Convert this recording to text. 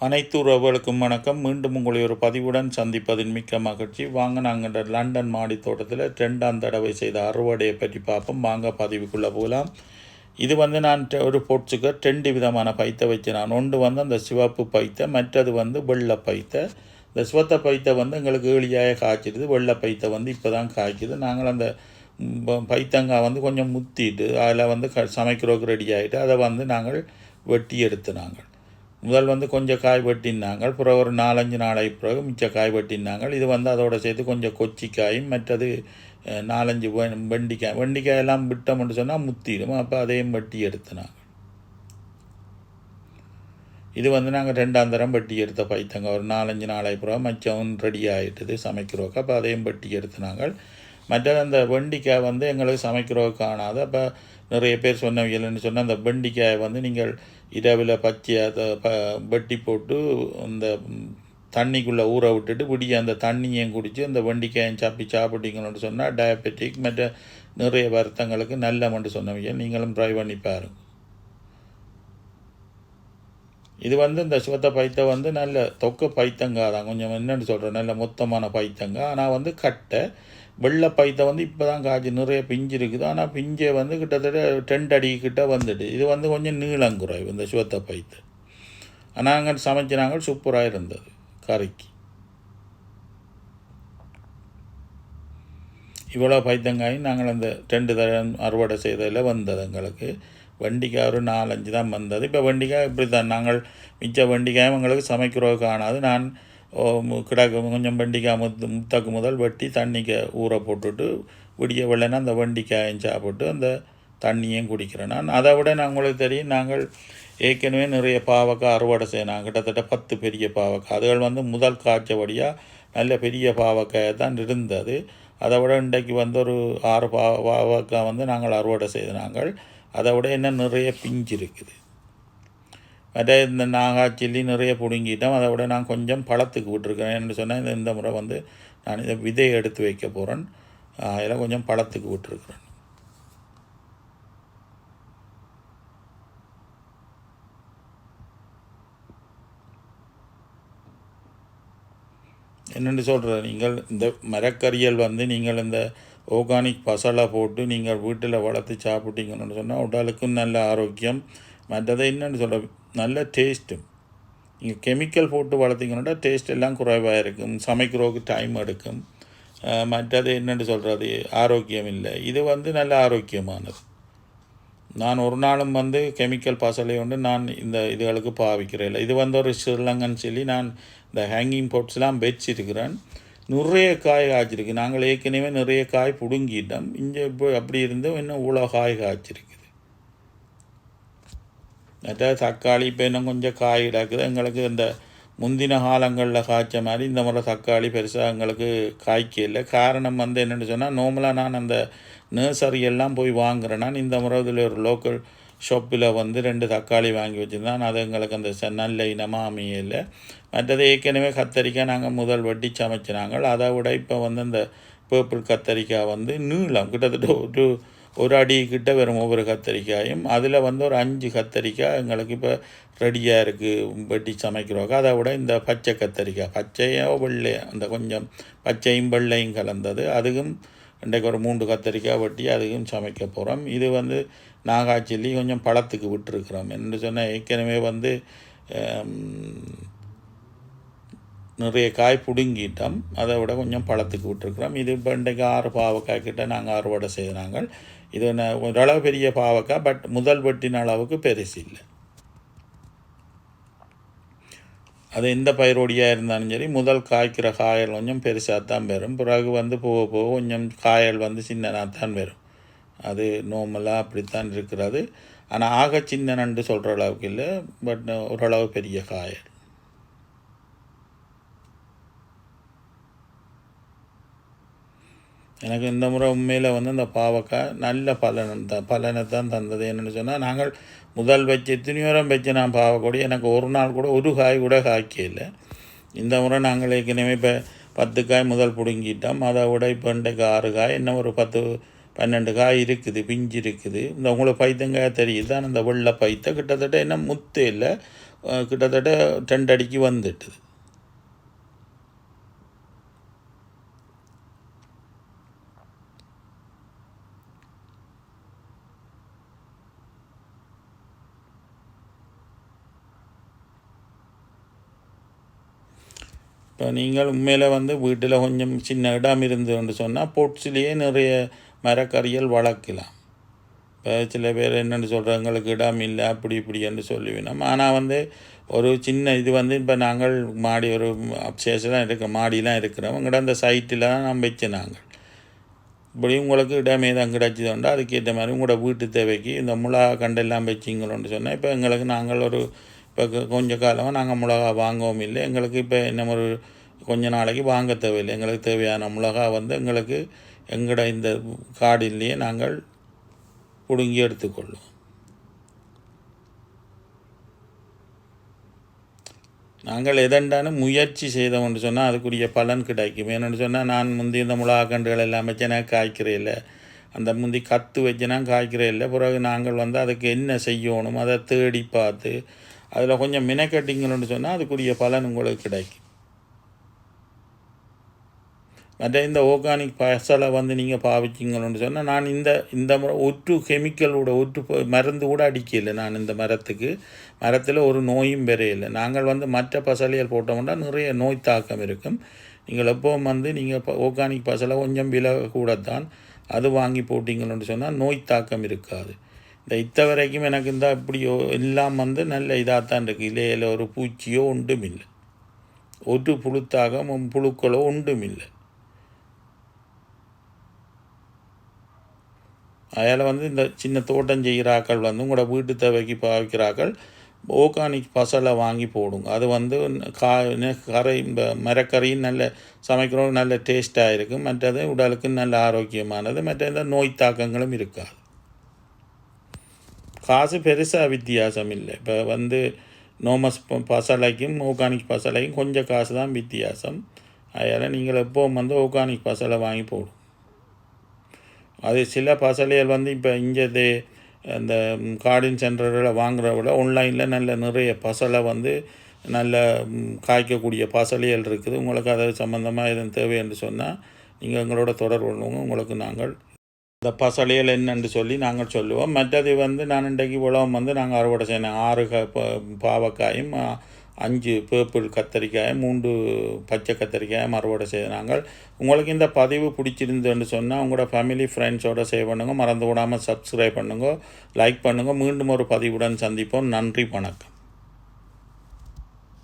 அனைத்து உறவுகளுக்கும் வணக்கம். மீண்டும் உங்களை ஒரு பதிவுடன் சந்திப்பதில் மிக்க மகிழ்ச்சி. வாங்க நாங்கள் லண்டன் மாடி தோட்டத்தில் ரெண்டாம் தடவை செய்த அறுவடையை பற்றி பார்ப்போம். வாங்க பதிவுக்குள்ளே போகலாம். இது வந்து நான் ஒரு பொட்ஸுக்கு ரெண்டு விதமான பைத்தை வச்சு நான். ஒன்று வந்து அந்த சிவப்பு பைத்தை மற்றது வந்து வெள்ளை பைத்தை. இந்த சிவத்த பைத்தை வந்து எங்களுக்கு ஏழியாக காய்ச்சிடுது. வெள்ளை பைத்தை வந்து இப்போ தான் காய்க்குது. நாங்கள் அந்த ப- பைத்தங்காய் வந்து கொஞ்சம் முத்திட்டு அதில் வந்து க சமைக்கிறோக்கு ரெடி ஆகிட்டு அதை வந்து நாங்கள் வெட்டி எடுத்து நாங்கள் முதல் வந்து கொஞ்சம் காய் வெட்டினாங்க பிறகு ஒரு நாலஞ்சு நாளைக்கு பிறகு மிச்ச காய் வெட்டினாங்க இது வந்து அதோட சேர்த்து கொஞ்சம் கொச்சிக்காயும் மற்றது நாலஞ்சு வெ- வெண்டிக்காய் வெண்டிக்காய் எல்லாம் விட்டோம்னு சொன்னால் முத்திடும். அப்போ அதையும் வெட்டி எடுத்தினாங்க இது வந்து நாங்கள் ரெண்டாம் தரம் வெட்டி எடுத்த பைத்தங்க. ஒரு நாலஞ்சு நாளைக்கு பிறகு மச்சம் ரெடி ஆகிட்டுது சமைக்கிறோக்க அப்போ அதையும் வெட்டி எடுத்தினாங்க மற்றது அந்த வெண்டிக்காய் வந்து எங்களுக்கு சமைக்கிறோக்கு காணாது. அப்போ நிறைய பேர் சொன்னவங்கன்னு சொன்னால் அந்த வெண்டிக்காயை வந்து நீங்கள் இரவில் பச்சையாக அதை ப வெட்டி போட்டு அந்த தண்ணிக்குள்ளே ஊற விட்டுட்டு விடிய அந்த தண்ணியையும் குடித்து அந்த வெண்டிக்காயும் சாப்பி சாப்பிட்டீங்கன்னு சொன்னால் டயபெட்டிக் மற்ற நிறைய வருத்தங்களுக்கு நல்லமன்று சொன்னவங்க நீங்களும் ட்ரை பண்ணி பாருங்க. இது வந்து இந்த சுவத்த பைத்தை வந்து நல்ல தொக்க பைத்தங்காய் தான். கொஞ்சம் என்னென்னு சொல்கிறேன் நல்ல மொத்தமான பைத்தங்கா ஆனால் வந்து கட்டை வெள்ளை பைத்தை வந்து இப்போ தான் காய்ச்சி நிறைய பிஞ்சு இருக்குது ஆனால் பிஞ்சை வந்து கிட்டத்தட்ட டென்ட் அடி கிட்ட வந்துட்டு இது வந்து கொஞ்சம் நீளங்குறைவு இந்த சிவத்த பைத்தை. ஆனால் அங்கே நாங்கள் சூப்பராக இருந்தது கறிக்கு. இவ்வளோ பைத்தங்காயும் நாங்கள் அந்த ரெண்டு தரம் அறுவடை செய்ததில் வந்தது எங்களுக்கு. வண்டிக்காய் ஒரு நாலஞ்சு தான் வந்தது. இப்போ வண்டிக்காய் இப்படி தான் நாங்கள் மிச்ச வண்டிக்காயும் எங்களுக்கு சமைக்கிறோம் காணாது. நான் கிடக்கு கொஞ்சம் வெண்டிக்காய் முத்து முத்தக்கு முதல் வெட்டி தண்ணிக்கு ஊற போட்டுட்டு விடிய வெள்ளனா அந்த வெண்டிக்காயும் சாப்பிட்டு அந்த தண்ணியும் குடிக்கிறேன் நான். அதை விட நான் உங்களுக்கு தெரியும் நாங்கள் ஏற்கனவே நிறைய பாவக்காய் அறுவடை செய்யணும் கிட்டத்தட்ட பத்து பெரிய பாவக்காய் அதுகள் வந்து முதல் காய்ச்சபடியாக நல்ல பெரிய பாவக்காய் தான் இருந்தது. அதை விட இன்றைக்கு வந்து ஒரு ஆறு பா பாவக்காய் வந்து நாங்கள் அறுவடை செய்த நாங்கள். அதை விட இன்னும் நிறைய பிஞ்சு இருக்குது. மற்ற இந்த நாகாய் சில்லி நிறைய பிடுங்கிட்டோம். அதை விட நான் கொஞ்சம் பழத்துக்கு விட்டுருக்கிறேன் என்று சொன்னால் இந்த- இந்த முறை வந்து நான் இதை விதையை எடுத்து வைக்க போகிறேன் அதில் கொஞ்சம் பழத்துக்கு விட்டுருக்குறேன். என்னென்னு சொல்கிற நீங்கள் இந்த மரக்கறியல் வந்து நீங்கள் இந்த ஆர்கானிக் பசலை போட்டு நீங்கள் வீட்டில் வளர்த்து சாப்பிட்டீங்கன்னு சொன்னால் உடலுக்கும் நல்ல ஆரோக்கியம். மற்றது என்னென்னு சொல்கிற நல்ல டேஸ்ட்டும் நீங்கள் கெமிக்கல் போட்டு வளர்த்திங்கன்னா டேஸ்ட் எல்லாம் குறைவாக இருக்கும். சமைக்கிறோக்கு டைம் எடுக்கும். மற்றது என்னென்னு சொல்கிறது ஆரோக்கியம் இல்லை. இது வந்து நல்ல ஆரோக்கியமானது. நான் ஒரு நாளும் வந்து கெமிக்கல் பசலை வந்து நான் இந்த இதுகளுக்கு பாவிக்கிறேன் இல்லை. இது வந்து ஒரு ஸ்ரீலங்கன் சொல்லி. நான் இந்த ஹேங்கிங் போட்ஸ்லாம் வச்சிருக்கிறேன். நிறைய காய் காய்ச்சிருக்கு. நாங்கள் ஏற்கனவே நிறைய காய் பிடுங்கிட்டோம். இங்கே இப்போ அப்படி இருந்தும் இன்னும் இவ்வளோ காய் காய்ச்சிருக்கு. மற்ற தக்காளி இப்போ இன்னும் கொஞ்சம் காய் கிடக்குது எங்களுக்கு இந்த முந்தின காலங்களில் காய்ச்ச மாதிரி இந்த முறை தக்காளி பெருசாக எங்களுக்கு காய்க்க இல்லை காரணம் வந்து என்னென்னு சொன்னால் நார்மலாக நான் அந்த நர்சரி எல்லாம் போய் வாங்குறேன்னா நான் இந்த முறை இதில் ஒரு லோக்கல் ஷாப்பில் வந்து ரெண்டு தக்காளி வாங்கி வச்சுருந்தேன் அது எங்களுக்கு அந்த நல்ல இனமாக அமையல மற்றது ஏற்கனவே கத்தரிக்காய் நாங்கள் முதல் வட்டி சமைச்சினாங்க அதை விட இப்போ வந்து இந்த பேர்பிள் கத்தரிக்காய் வந்து நீளம் கிட்டத்தட்ட ஒரு ஒரு அடி கிட்ட வெறும் ஒவ்வொரு கத்தரிக்காயும். அதில் வந்து ஒரு அஞ்சு கத்தரிக்காய் எங்களுக்கு இப்போ ரெடியாக இருக்குது வெட்டி சமைக்கிறோம். அதை விட இந்த பச்சை கத்தரிக்காய் பச்சையோ வெள்ளை அந்த கொஞ்சம் பச்சையும் வெள்ளையும் கலந்தது. அதுக்கும் இன்றைக்கு ஒரு மூன்று கத்தரிக்காய் வெட்டி அதுக்கும் சமைக்க போகிறோம் இது வந்து நாகாச்சில்லி கொஞ்சம் பழத்துக்கு விட்டுருக்குறோம். என்று சொன்னால் ஏற்கனவே வந்து நிறைய காய் பிடுங்கிட்டோம். அதை விட கொஞ்சம் பழத்துக்கு விட்டுருக்குறோம். இது இப்போ இன்றைக்கு ஆறு பாவக்காய் கிட்ட நாங்கள் அறுவடை செய்கிறாங்க இது ஓரளவு பெரிய பாவக்காய் பட் முதல் வெட்டின அளவுக்கு பெருசு இல்லை. அது எந்த பயிரோடியாக இருந்தாலும் சரி முதல் காய்க்கிற காயல் கொஞ்சம் பெருசாக தான் வரும். பிறகு வந்து போக போக கொஞ்சம் காயல் வந்து சின்னதாக தான் வரும். அது நோமலாக அப்படித்தான் இருக்கிறது. ஆனால் ஆக சின்ன நண்டு சொல்கிற அளவுக்கு இல்லை பட் ஓரளவு பெரிய காயல். எனக்கு இந்த முறை உண்மையில் வந்து இந்த பாவக்காய் நல்ல பலன் த பலனை தான் தந்தது. என்னென்னு சொன்னால் நாங்கள் முதல் வச்சு துணியோரம் வச்சு நான் பாவக்கூடிய எனக்கு ஒரு நாள் கூட ஒரு காய் கூட காய்க்கல இந்த முறை நாங்கள் ஏற்கனவே இப்போ பத்து காய் முதல் பிடுங்கிட்டோம். அதை விட இப்போ இன்றைக்கு ஆறு காய் இன்னும் ஒரு பத்து பன்னெண்டு காய் இருக்குது பிஞ்சு இருக்குது. இந்த உங்களுக்கு பைத்தங்காய் தெரியுது? ஆனால் இந்த வெள்ளை பைத்தை கிட்டத்தட்ட என்ன முத்து இல்லை. கிட்டத்தட்ட ரெண்டு அடிக்கு வந்துட்டுது. இப்போ நீங்கள் உண்மையில் வந்து வீட்டில் கொஞ்சம் சின்ன இடம் இருந்ததுன்னு சொன்னால் பொட்ஸ்லேயே நிறைய மரக்கறிகள் வளர்க்கலாம். இப்போ சில பேர் என்னென்னு சொல்கிறாங்க எங்களுக்கு இடம் இல்லை அப்படி இப்படின்னு சொல்லுவினோம் ஆனால் வந்து ஒரு சின்ன இது வந்து இப்போ நாங்கள் மாடி ஒரு அப்சேஷெலாம் இருக்க மாடிலாம் இருக்கிறோம். எங்கள்கிட்ட அந்த சைட்டில் தான் நம்ம வச்சு நாங்கள். இப்படி உங்களுக்கு இடமே தான் கிடச்சிதுண்டா அதுக்கேற்ற மாதிரி உங்களோட வீட்டு தேவைக்கு இந்த முளா கண்டெல்லாம் வச்சிங்களோன்னு சொன்னால் இப்போ எங்களுக்கு நாங்கள் ஒரு இப்போ கொஞ்ச காலமாக நாங்கள் மிளகா வாங்கவும் இல்லை. எங்களுக்கு இப்போ என்ன ஒரு கொஞ்ச நாளைக்கு வாங்க தேவையில்லை. எங்களுக்கு தேவையான மிளகா வந்து எங்களுக்கு எங்களோட இந்த காடிலேயே நாங்கள் பிடுங்கி எடுத்துக்கொள்ளும். நாங்கள் எதண்டான முயற்சி செய்தோம்னு சொன்னால் அதுக்குரிய பலன் கிடைக்கும். ஏன்னு சொன்னால் நான் முந்தி இந்த மிளகா கண்டுகள் எல்லாம் வச்சேனா காய்க்கிறே இல்லை. அந்த முந்தி கற்று வச்சு காய்க்கிறே இல்லை. பிறகு நாங்கள் வந்து அதுக்கு என்ன செய்யணும் அதை தேடி பார்த்து அதில் கொஞ்சம் மினக்கட்டிங்கன்னு சொன்னால் அதுக்குரிய பலன் உங்களுக்கு கிடைக்கும். மற்ற இந்த ஆர்கானிக் பசலை வந்து நீங்கள் பாவிச்சிங்கன்னு சொன்னால் நான் இந்த இந்த ஒற்று கெமிக்கலோட ஒற்று மருந்து கூட அடிக்கலை நான் இந்த மரத்துக்கு. மரத்தில் ஒரு நோயும் பெறையில்லை நாங்கள் வந்து மற்ற பசலியல் போட்டோம்னா நிறைய நோய் தாக்கம் இருக்கும். நீங்கள் எப்பவும் வந்து நீங்கள் ஆர்கானிக் பசலை கொஞ்சம் விலை கூடத்தான் அது வாங்கி போட்டிங்கன்னு சொன்னால் நோய் தாக்கம் இருக்காது. தைத்த வரைக்கும் எனக்கு இந்த இப்படியோ எல்லாம் வந்து நல்ல இதாக தான் இருக்குது இலையில் ஒரு பூச்சியோ ஒன்றும் இல்லை ஒரு புழுத்தாக புழுக்களோ ஒன்றும் இல்லை அதில் வந்து இந்த சின்ன தோட்டம் செய்கிறாக்கள் வந்து உங்களோட வீட்டு தேவைக்கு பாவிக்கிறாக்கள் ஓர்கானிக் பசலை வாங்கி போடுங்க. அது வந்து கா கரை இந்த மரக்கறியும் நல்ல சமைக்கிறோம் நல்ல டேஸ்ட்டாக இருக்கும். மற்றது உடலுக்கு நல்ல ஆரோக்கியமானது. மற்ற இந்த நோய் தாக்கங்களும் இருக்காது. காசு பெருசாக வித்தியாசம் இல்லை இப்போ வந்து நோமஸ் பசலைக்கும் ஓர்கானிக் பசலைக்கும் கொஞ்சம் காசு தான் வித்தியாசம். அதனால் நீங்கள் எப்போவும் வந்து ஓர்கானிக் பசலை வாங்கி போடும் அது சில பசலைகள் வந்து இப்போ இங்கே இது அந்த கார்டின் சென்டரில் வாங்குறத விட ஆன்லைனில் நல்ல நிறைய பசலை வந்து நல்ல காய்க்கக்கூடிய பசலைகள் இருக்குது. உங்களுக்கு அது சம்மந்தமாக எதுவும் தேவை என்று சொன்னால் நீங்கள் எங்களோட தொடர்பு கொள்ளுங்க. உங்களுக்கு நாங்கள் இந்த பசலைகள் என்னென்று சொல்லி நாங்கள் சொல்லுவோம். மற்றது வந்து நான் இன்றைக்கு உழவம் வந்து நாங்கள் அறுவடை செய்யணும் ஆறு க ப- பாவக்காயும் அஞ்சு பேப்பிள் கத்தரிக்காயும் மூன்று பச்சை கத்தரிக்காயும் அறுவடை செய்தாங்க நாங்கள். உங்களுக்கு இந்த பதிவு பிடிச்சிருந்துன்னு சொன்னால் உங்களோட ஃபேமிலி ஃப்ரெண்ட்ஸோடு சேவ் பண்ணுங்கள் மறந்து விடாமல் சப்ஸ்கிரைப் பண்ணுங்க. லைக் பண்ணுங்க. மீண்டும் ஒரு பதிவுடன் சந்திப்போம். நன்றி வணக்கம்.